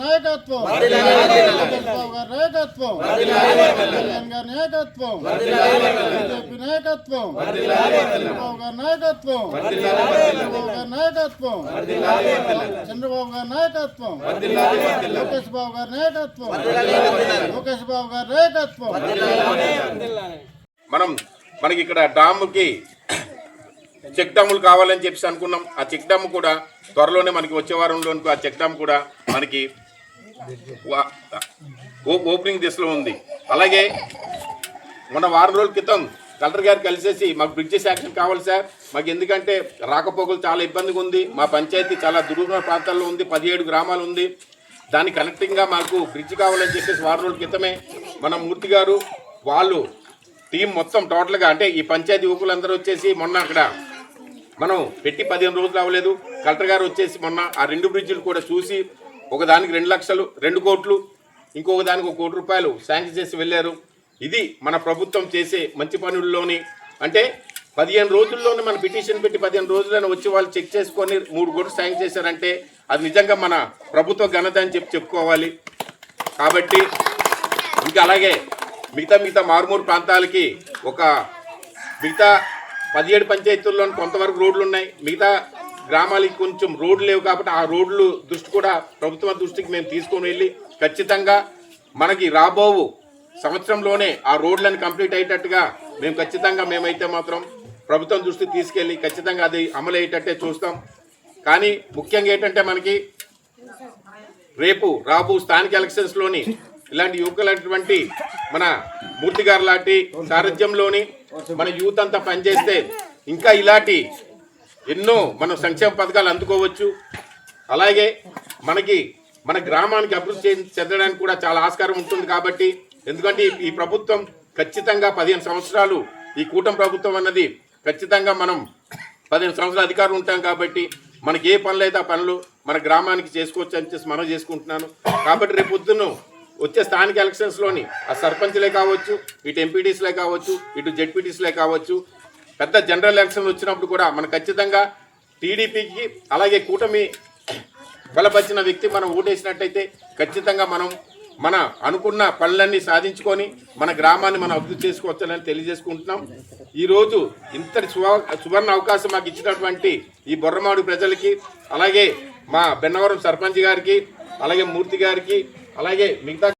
నాయకత్వం. నాయకత్వం. నాయకత్వం. బీజేపీ నాయకత్వం. నాయకత్వం. నాయకత్వం. చంద్రబాబు గారి నాయకత్వం. లోకేష్ బాబు గారి నాయకత్వం. లోకేష్ బాబు గారి నాయకత్వం. మనం మనకి ఇక్కడ డామ్కి చెక్ డ్యాములు కావాలని చెప్పేసి అనుకున్నాం. ఆ చెక్ డ్యామ్ కూడా త్వరలోనే మనకి వచ్చే వారంలో ఆ చెక్ డ్యామ్ కూడా మనకి వా- ఓ- ఓపెనింగ్ దిశలో ఉంది. అలాగే మొన్న వారం రోజుల క్రితం కలెక్టర్ గారు కలిసేసి మాకు బ్రిడ్జెస్ యాక్షన్ కావాలి సార్. మాకు ఎందుకంటే రాకపోకలు చాలా ఇబ్బందిగా ఉంది. మా పంచాయతీ చాలా దుర్గమ ప్రాంతాల్లో ఉంది. పదిహేడు గ్రామాలు ఉంది. దాని కనెక్టింగ్గా మాకు బ్రిడ్జ్ కావాలని చెప్పేసి వారం రోజుల క్రితమే మన మూర్తి గారు వాళ్ళు టీం మొత్తం టోటల్గా అంటే ఈ పంచాయతీ యువకులందరూ వచ్చేసి మొన్న అక్కడ మనం పెట్టి పదిహేను రోజులు అవ్వలేదు. కలెక్టర్ గారు వచ్చేసి మొన్న ఆ రెండు బ్రిడ్జిలు కూడా చూసి ఒకదానికి రెండు లక్షలు రెండు కోట్లు ఇంకొక దానికి ఒక కోటి రూపాయలు శాంక్షన్ చేసి వెళ్ళారు. ఇది మన ప్రభుత్వం చేసే మంచి పనుల్లోని అంటే పదిహేను రోజుల్లోనే మన పిటిషన్ పెట్టి పదిహేను రోజుల్లోనే వచ్చి వాళ్ళు చెక్ చేసుకొని మూడు కోట్లు శాంక్షన్ చేశారంటే అది నిజంగా మన ప్రభుత్వ ఘనత అని చెప్పి చెప్పుకోవాలి. కాబట్టి ఇంకా అలాగే మిగతా మిగతా మారుమూరు ప్రాంతాలకి ఒక మిగతా పదిహేడు పంచాయతీల్లో కొంతవరకు రోడ్లు ఉన్నాయి మిగతా గ్రామాలకి కొంచెం రోడ్లు లేవు కాబట్టి ఆ రోడ్లు దృష్టి కూడా ప్రభుత్వ దృష్టికి మేము తీసుకొని వెళ్ళి ఖచ్చితంగా మనకి రాబోవు సంవత్సరంలోనే ఆ రోడ్లను కంప్లీట్ అయ్యేటట్టుగా మేము ఖచ్చితంగా మేమైతే మాత్రం ప్రభుత్వం దృష్టికి తీసుకెళ్ళి ఖచ్చితంగా అది అమలు అయ్యేటట్టే చూస్తాం. కానీ ముఖ్యంగా ఏంటంటే మనకి రేపు రాబు స్థానిక ఎలక్షన్స్లోని ఇలాంటి యువకులైనటువంటి మన మూర్తి గారు లాంటి సారథ్యంలోని మన యూత్ అంతా పనిచేస్తే ఇంకా ఇలాంటి ఎన్నో మనం సంక్షేమ పథకాలు అందుకోవచ్చు. అలాగే మనకి మన గ్రామానికి అభివృద్ధి చెందడానికి కూడా చాలా ఆస్కారం ఉంటుంది కాబట్టి ఎందుకంటే ఈ- ప్రభుత్వం ఖచ్చితంగా పదిహేను సంవత్సరాలు ఈ కూటమి ప్రభుత్వం అన్నది ఖచ్చితంగా మనం పదిహేను సంవత్సరాలు అధికారం ఉంటాం కాబట్టి మనకి ఏ పనులు అయితే ఆ పనులు మన గ్రామానికి చేసుకోవచ్చు అని చెప్పి మనం చేసుకుంటున్నాను. కాబట్టి రేపు పొద్దున్న వచ్చే స్థానిక ఎలక్షన్స్లోని ఆ సర్పంచ్లే కావచ్చు ఇటు ఎంపీటీస్లే కావచ్చు ఇటు జెడ్పీటీస్లే కావచ్చు పెద్ద జనరల్ ఎలక్షన్ వచ్చినప్పుడు కూడా మనం ఖచ్చితంగా టీడీపీకి అలాగే కూటమి బలపరిచిన వ్యక్తి మనం ఓటేసినట్టయితే ఖచ్చితంగా మనం మన అనుకున్న పనులన్నీ సాధించుకొని మన గ్రామాన్ని మనం అభివృద్ధి చేసుకోవచ్చని తెలియజేసుకుంటున్నాం. ఈరోజు ఇంతటి సువ సువర్ణ అవకాశం మాకు ఇచ్చినటువంటి ఈ బొర్రమాడు ప్రజలకి అలాగే మా బెన్నవరం సర్పంచ్ గారికి అలాగే మూర్తి గారికి అలాగే మిగతా